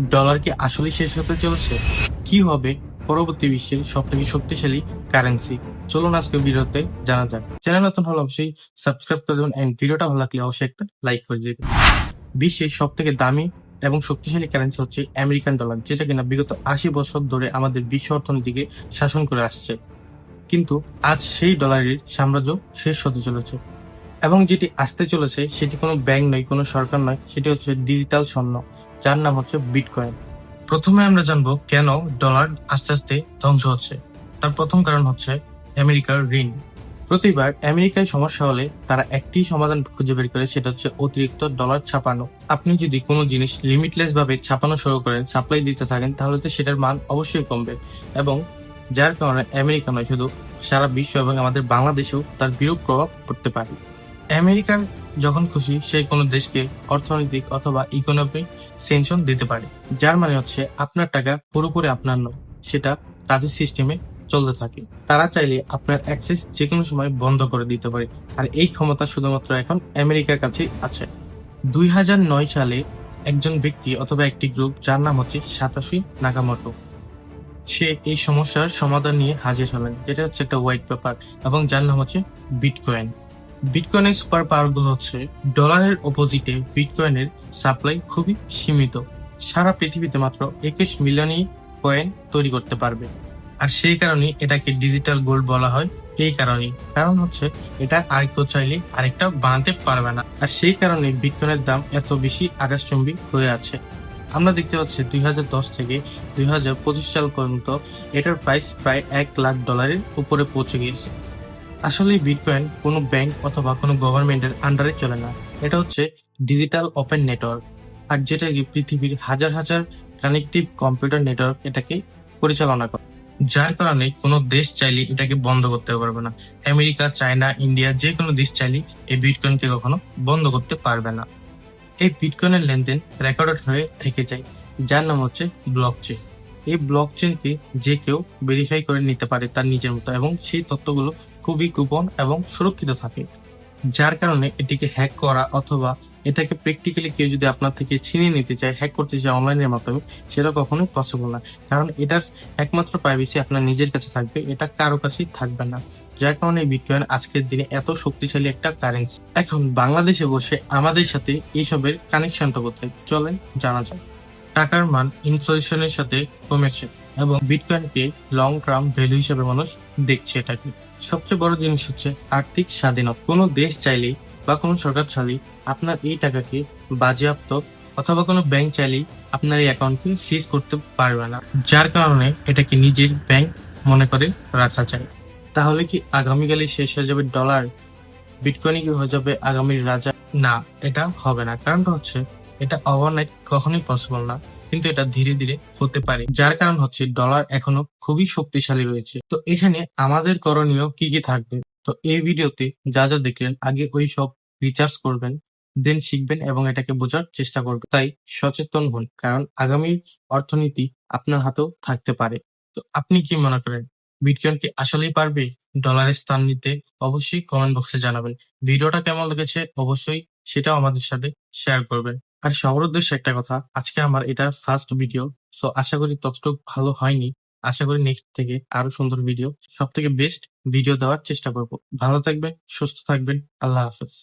Dollar কি আসলে শেষ হতে চলেছে? কি হবে? পরবর্তী বিশ্বের সব থেকে শক্তিশালী কারেন্সি চলুন আজকে ভিডিওতে জানা যাক। চ্যানেল নতুন হলে অবশ্যই সাবস্ক্রাইব করে দেবেন এন্ড ভিডিওটা ভালো লাগলে অবশ্যই একটা লাইক করে দেবেন। বিশ্বের সব থেকে দামি এবং শক্তিশালী কারেন্সি হচ্ছে আমেরিকান ডলার যেটা কিনা বিগত আশি বছর ধরে আমাদের বিশ্ব অর্থনীতিকে শাসন করে আসছে। কিন্তু আজ সেই ডলারের সাম্রাজ্য শেষ হতে চলেছে। এবং যেটি আসতে চলেছে, সেটি কোনো ব্যাংক নয়, কোনো সরকার নয়, সেটি হচ্ছে ডিজিটাল স্বর্ণ। যার নাম হচ্ছে বিটকয়েন। প্রথমে আমরা জানব কেন ডলার আস্তে আস্তে ধ্বংস হচ্ছে। তার প্রথম কারণ হচ্ছে আমেরিকার ঋণ। প্রতিবার আমেরিকায় সমস্যা হলে তারা একটি সমাধান খুঁজে বের করে, সেটা হচ্ছে অতিরিক্ত ডলার ছাপানো। আপনি যদি কোনো জিনিস লিমিটলেস ভাবে ছাপানো শুরু করেন সাপ্লাই দিতে থাকেন, তাহলে তো সেটার মান অবশ্যই কমবে। এবং যার কারণে আমেরিকা নয়, শুধু সারা বিশ্ব এবং আমাদের বাংলাদেশেও তার বিরূপ প্রভাব পড়তে পারে। আমেরিকার যখন খুশি সে কোনো দেশকে অর্থনৈতিক অথবা ইকোনমিক সেনশন দিতে পারে। যার মানে হচ্ছে আপনার টাকা পুরোপুরি আপনার নয়, সেটা তাদের সিস্টেমে চলতে থাকে। তারা চাইলে আপনার অ্যাক্সেস যে কোনো সময় বন্ধ করে দিতে পারে। আর এই ক্ষমতা শুধুমাত্র এখন আমেরিকার কাছেই আছে। দুই হাজার নয় সালে একজন ব্যক্তি অথবা একটি গ্রুপ যার নাম হচ্ছে সাতাশি নাগামোটো, সে এই সমস্যার সমাধান নিয়ে হাজির হলেন, যেটা হচ্ছে একটা হোয়াইট পেপার এবং যার নাম হচ্ছে বিটকয়েন বিটকয়েনের সুপার পাওয়ারগুলো হচ্ছে ডলারের অপোজিটে বিটকয়েনের সাপ্লাই খুবই সীমিত। সারা পৃথিবীতে মাত্র একুশ মিলিয়নই কয়েন তৈরি করতে পারবে। আর সেই কারণে এটাকে ডিজিটাল গোল্ড বলা হয়, এই কারণেই। কারণ হচ্ছে এটা আর কেউ চাইলে আরেকটা বানাতে পারবে না। আর সেই কারণে বিটকয়েনের দাম এত বেশি আকাশচুম্বী হয়ে আছে। আমরা দেখতে পাচ্ছি দুই হাজার দশ থেকে দুই হাজার পঁচিশ সাল পর্যন্ত এটার প্রাইস প্রায় এক লাখ ডলারের উপরে পৌঁছে গিয়েছে। আসলে বিটকয়েন কোনো ব্যাংক অথবা কোনো গভর্নমেন্টের আন্ডারে চলে না। এটা হচ্ছে ডিজিটাল ওপেন নেটওয়ার্ক আর যেটা কি পৃথিবীর হাজার হাজার কানেক্টিভ কম্পিউটার নেটওয়ার্ক এটাকে পরিচালনা করে। যার কারণে কোনো দেশ চাইলে এটাকে বন্ধ করতে পারবে না। আমেরিকা, চায়না, ইন্ডিয়া যে কোনো দেশ চাইলে এই বিটকয়েনকে কখনো বন্ধ করতে পারবে না। এই বিটকয়েনের লেনদেন রেকর্ডেড হয়ে থেকে যায়, যার নাম হচ্ছে ব্লক চেন এই ব্লক চেনকে যে কেউ ভেরিফাই করে নিতে পারে তার নিজের মতো, এবং সেই তথ্যগুলো খুবই গোপন এবং সুরক্ষিত থাকে, যার কারণে এটিকে হ্যাক করা অথবা এটাকে প্র্যাকটিক্যালি কেউ যদি আপনার থেকে ছিনিয়ে নিতে চায় হ্যাক করতে চায় অনলাইনের মাধ্যমে, সেটা কখনোই পসিবল না। কারণ এটার একমাত্র প্রাইভেসি আপনার নিজের কাছে থাকবে, এটা কারও কাছেই থাকবে না। যার কারণে বিটকয়েন আজকের দিনে এত শক্তিশালী একটা কারেন্সি এখন বাংলাদেশে বসে আমাদের সাথে এইসবের কানেকশনটা কোথায়? চলেন জানা যায় টাকার মান ইনফ্লেশনের সাথে কমেছে। এবং বিটকয়েনকে লং টার্ম ভ্যালু হিসেবে মানুষ দেখছে এটাকে সবচেয়ে বড় জিনিস হচ্ছে আর্থিক স্বাধীনতা। কোনো দেশ চাইলেই বা কোনো সরকার চাইলেই আপনার এই টাকাকে বাজেয়াপ্ত অথবা কোনো ব্যাংক চাইলেই আপনার এই অ্যাকাউন্টকে ফ্রিজ করতে পারবে না। যার কারণে এটাকে নিজের ব্যাংক মনে করে রাখা যায়। তাহলে কি আগামীকালই শেষ হয়ে যাবে ডলার বিটকয়েনই কি হয়ে যাবে আগামীর রাজা? না, এটা হবে না। কারণটা হচ্ছে এটা ওভারনাইট কখনোই পসিবল না। কিন্তু এটা ধীরে ধীরে হতে পারে, যার কারণ হচ্ছে ডলার এখনও খুবই শক্তিশালী রয়েছে। তো এখানে আমাদের করণীয় কি কি থাকবে? তো এই ভিডিওতে যা যা দেখলেন, আগে ওই সব রিচার্জ করবেন দেন শিখবেন এবং এটাকে বোঝার চেষ্টা করবেন। তাই সচেতন হন, কারণ আগামীর অর্থনীতি আপনার হাতেও থাকতে পারে। তো আপনি কি মনে করেন বিটকয়েন কি আসলেই পারবে? ডলারের স্থান নিতে অবশ্যই কমেন্ট বক্সে জানাবেন। ভিডিওটা কেমন লেগেছে? অবশ্যই সেটাও আমাদের সাথে শেয়ার করবেন। আর সবার উদ্দেশ্যে একটা কথা, আজকে আমার এটা ফার্স্ট ভিডিও সো আশা করি ততটুকু ভালো হয়নি। আশা করি নেক্সট থেকে আরও সুন্দর ভিডিও সব থেকে বেস্ট ভিডিও দেওয়ার চেষ্টা করব। ভালো থাকবেন, সুস্থ থাকবেন, আল্লাহ হাফেজ।